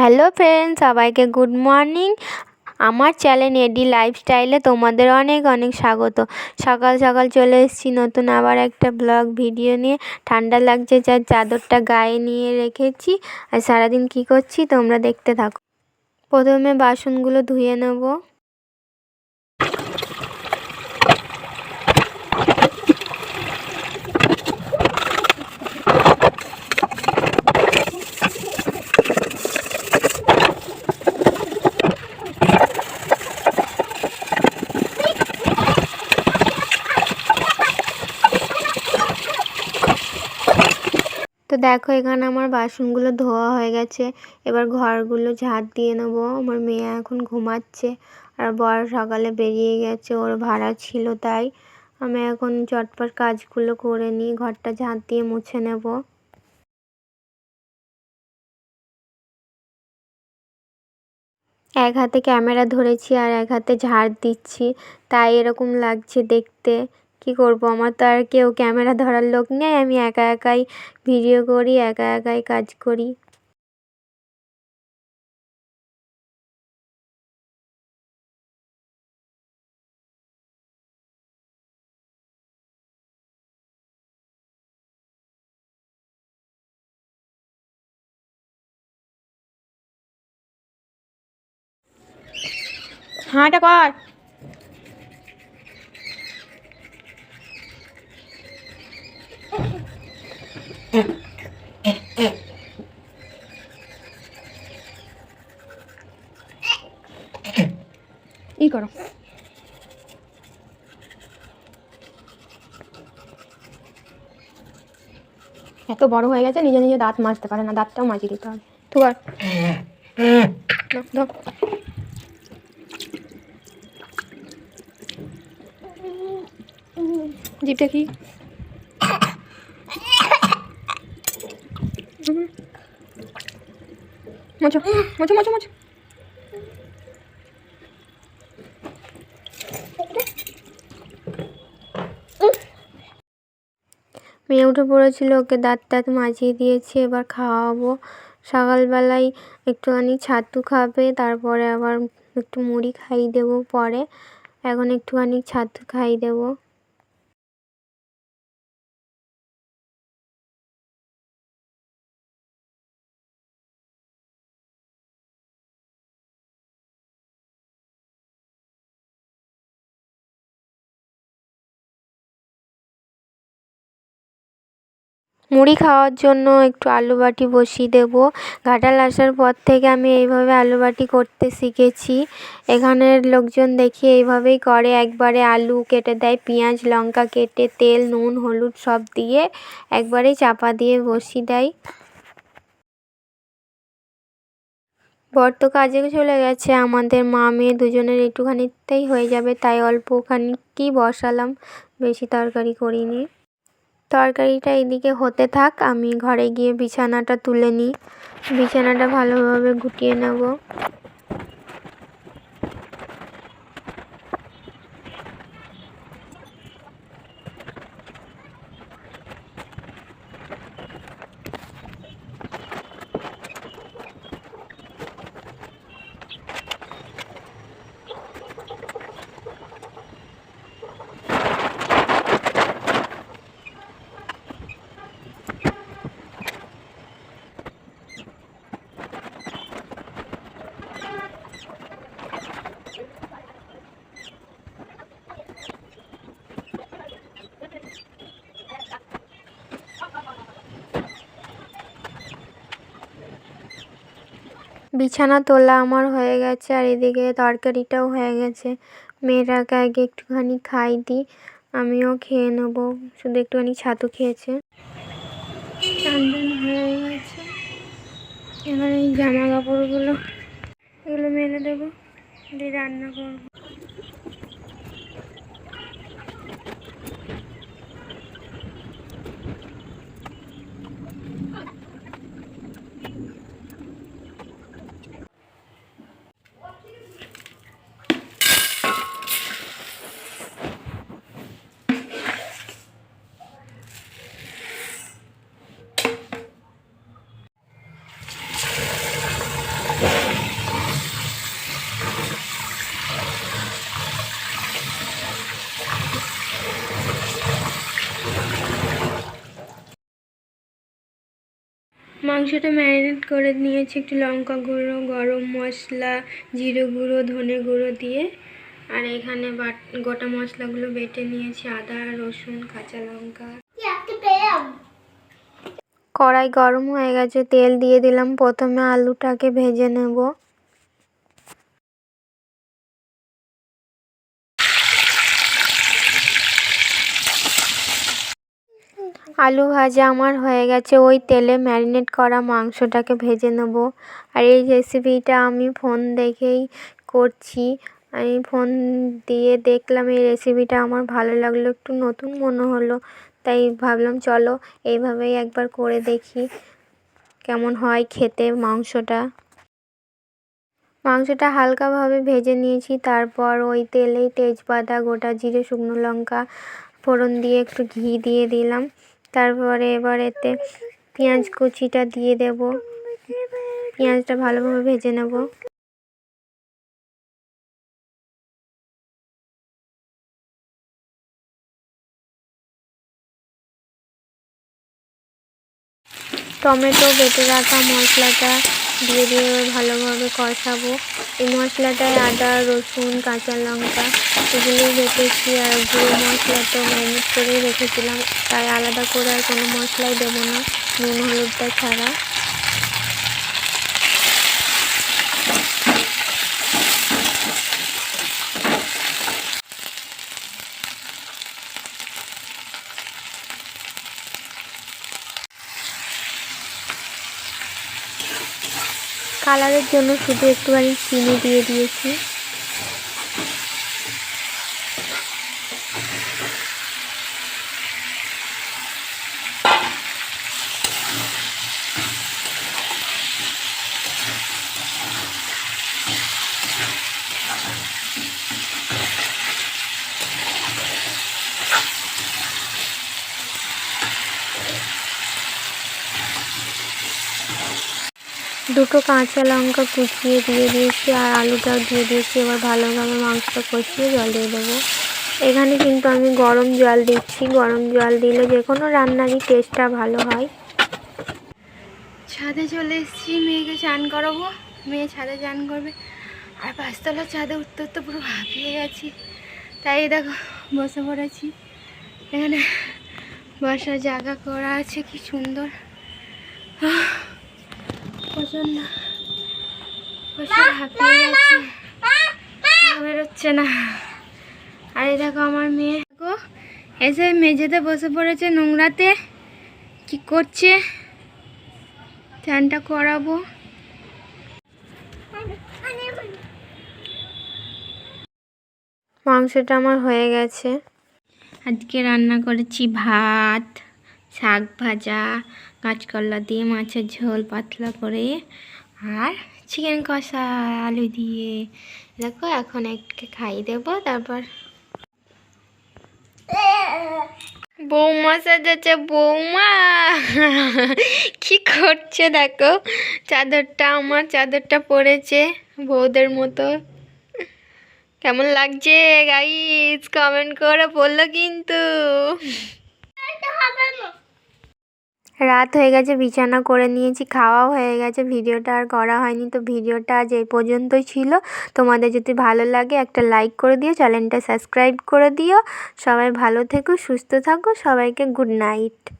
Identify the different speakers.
Speaker 1: Hello friend সবাইকে good morning আমার channel AD লাইফস্টাইলে তোমাদের অনেক অনেক স্বাগত। সকাল সকাল চলে এসেছি নতুন আবার একটা ব্লগ ভিডিও নিয়ে। ঠান্ডা লাগছে যার চাদরটা গায়ে নিয়ে রেখেছি। আর সারাদিন কি করছি তোমরা দেখতে থাকো। প্রথমে বাসনগুলো ধুয়ে নেব। দেখো, এখানে আমার বাসনগুলো ধোয়া হয়ে গেছে। এবার ঘরগুলো ঝাঁট দিয়ে নেব। আমার মেয়ে এখন ঘুমাচ্ছে আর বর সকালে বেরিয়ে গেছে, ওর ভাড়া ছিল তাই। আমি এখন চটপট কাজগুলো করে নিই, ঘরটা ঝাঁট দিয়ে মুছে নেব। এক হাতে ক্যামেরা ধরেছি আর এক হাতে ঝাড় দিচ্ছি, তাই এরকম লাগছে দেখতে। কি করব? আমার তো আর কেউ ক্যামেরা ধরার লোক নেই। আমি একা একাই ভিডিও করি, একা একাই কাজ করি।
Speaker 2: হাঁটা কর। ই করো। এত বড় হয়ে গেছে, নিজে নিজে দাঁত মাজতে পারে না, দাঁতটাও মাজিয়ে দিতে হবে। আর ধর জিপটা কি? মোছো মোছো মোছো মোছো
Speaker 1: মেয়ে উঠে পড়েছিল, ওকে দাঁত দাঁত মাজিয়ে দিয়েছি, এবার খাওয়াবো। সকালবেলায় একটুখানি ছাতু খাবে, তারপরে আবার একটু মুড়ি খাইয়ে দেবো পরে। এখন একটুখানি ছাতু খাইয়ে দেবো। মুড়ি খাওয়ার জন্য একটু আলু বাটি বসিয়ে দেবো। ঘাটাল আসার পর থেকে আমি এইভাবে আলু বাটি করতে শিখেছি। এখানের লোকজন দেখি এইভাবেই করে। একবারে আলু কেটে দেয়, পেঁয়াজ, লঙ্কা কেটে তেল, নুন, হলুদ সব দিয়ে একবারেই চাপা দিয়ে বসিয়ে দেয়। বর তো কাজে চলে গেছে। আমাদের মা মেয়ে দুজনের একটুখানিতেই হয়ে যাবে, তাই অল্পখানিকই বসালাম। বেশি তরকারি করিনি। তরকারিটা এদিকে হতে থাক আমি ঘরে গিয়ে বিছানাটা তুলে নিই। বিছানাটা ভালোভাবে গুটিয়ে নেব। বিছানা তোলা আমার হয়ে গেছে আর এদিকে তরকারিটাও হয়ে গেছে। মেয়েটাকে আগে একটুখানি খাই দিই, আমিও খেয়ে নেব। শুধু একটুখানি ছাতু খেয়েছে। হয়ে গেছে। এবার এই জামা কাপড়গুলো এগুলো মেলে দেবো, দিয়ে রান্না করব। মাংসটা ম্যারিনেট করে নিয়েছি একটু লঙ্কা গুঁড়ো, গরম মশলা, জিরে গুঁড়ো, ধনে গুঁড়ো দিয়ে। আর এখানে বাট, গোটা মশলাগুলো বেটে নিয়েছি, আদা, রসুন, কাঁচা লঙ্কা। কড়াই গরম হয়ে গেছে, তেল দিয়ে দিলাম। প্রথমে আলুটাকে ভেজে নেব। আলু ভাজা আমার হয়ে গেছে। ওই তেলে ম্যারিনেট করা মাংসটাকে ভেজে নেব। আর এই রেসিপিটা আমি ফোন দেখেই করছি। আমি ফোন দিয়ে দেখলাম এই রেসিপিটা আমার ভালো লাগল, একটু নতুন মনে হলো। তাই ভাবলাম চলো এইভাবেই একবার করে দেখি কেমন হয় খেতে মাংসটা। মাংসটা হালকাভাবে ভেজে নিয়েছি। তারপর ওই তেলেই তেজপাতা, গোটা জিরে, শুকনো লঙ্কা ফোড়ন দিয়ে একটু ঘি দিয়ে দিলাম। তারপরে এবার এতে পেঁয়াজ কুচিটা দিয়ে দেব। পেঁয়াজটা ভালোভাবে ভেজে নেব। টমেটো বেটে রাখা মশলাটা দিয়ে দিয়ে ভালোভাবে কষাবো। এই মশলাটায় আদা, রসুন, কাঁচা লঙ্কা এগুলো রেখেছি আর গুঁড়ো মশলা তো ম্যারিনেট করেই রেখেছিলাম তাই আলাদা করে আর কোনো মশলাই দেবো না, নুন, হলুদটা ছাড়া। কালারের জন্য শুধু একটুখানি চিনি দিয়ে দিয়েছি। দুটো কাঁচা লঙ্কা কুচিয়ে দিয়ে দিয়েছি আর আলুটাও দিয়ে দিয়েছি। এবার ভালোভাবে মাংসটা কষিয়ে জল দিয়ে দেবো। এখানে কিন্তু আমি গরম জল দিচ্ছি। গরম জল দিলে যে কোনো রান্নারই টেস্টটা ভালো হয়। ছাদে চলে এসেছি। মেয়েকে চান করাবো। মেয়ে ছাদে চান করবে। আর পাঁচতলা ছাদে উঠতে উঠতে পুরো হাঁপিয়ে গেছি। তাই দেখো, বসে পড়েছি। এখানে বসার জায়গা করা আছে। কি সুন্দর। প্রচুর হাঁপিয়ে গেছি বেরোচ্ছে না। আর এই দেখো আমার মেয়ে। দেখো এসে মেঝেতে বসে পড়েছে নোংরাতে। কি করছে? চানটা করাবো। মাংসটা আমার হয়ে গেছে। আজকে রান্না করেছি ভাত। শাক ভাজা কাঁচকলা দিয়ে মাছের ঝোল পাতলা করে আর চিকেন কষা, আলু দিয়ে। দেখো, এখন একটু খাইয়ে দেবো তারপর। বৌমা সাজাচ্ছে, বৌমা! কি করছে দেখো, চাদরটা আমার, চাদরটা পড়েছে বৌদের মতো। কেমন লাগছে গাইস কমেন্ট করে বলল কিন্তু। রাত হয়ে গেছে, বিছানা করে নিয়েছি, খাওয়াও হয়ে গেছে, ভিডিওটা আর করা হয়নি। তো ভিডিওটা আজ এই পর্যন্তই ছিল। তোমাদের যদি ভালো লাগে একটা লাইক করে দিও, চ্যানেলটা সাবস্ক্রাইব করে দিও। সবাই ভালো থেকো, সুস্থ থাকো, সবাইকে গুড নাইট।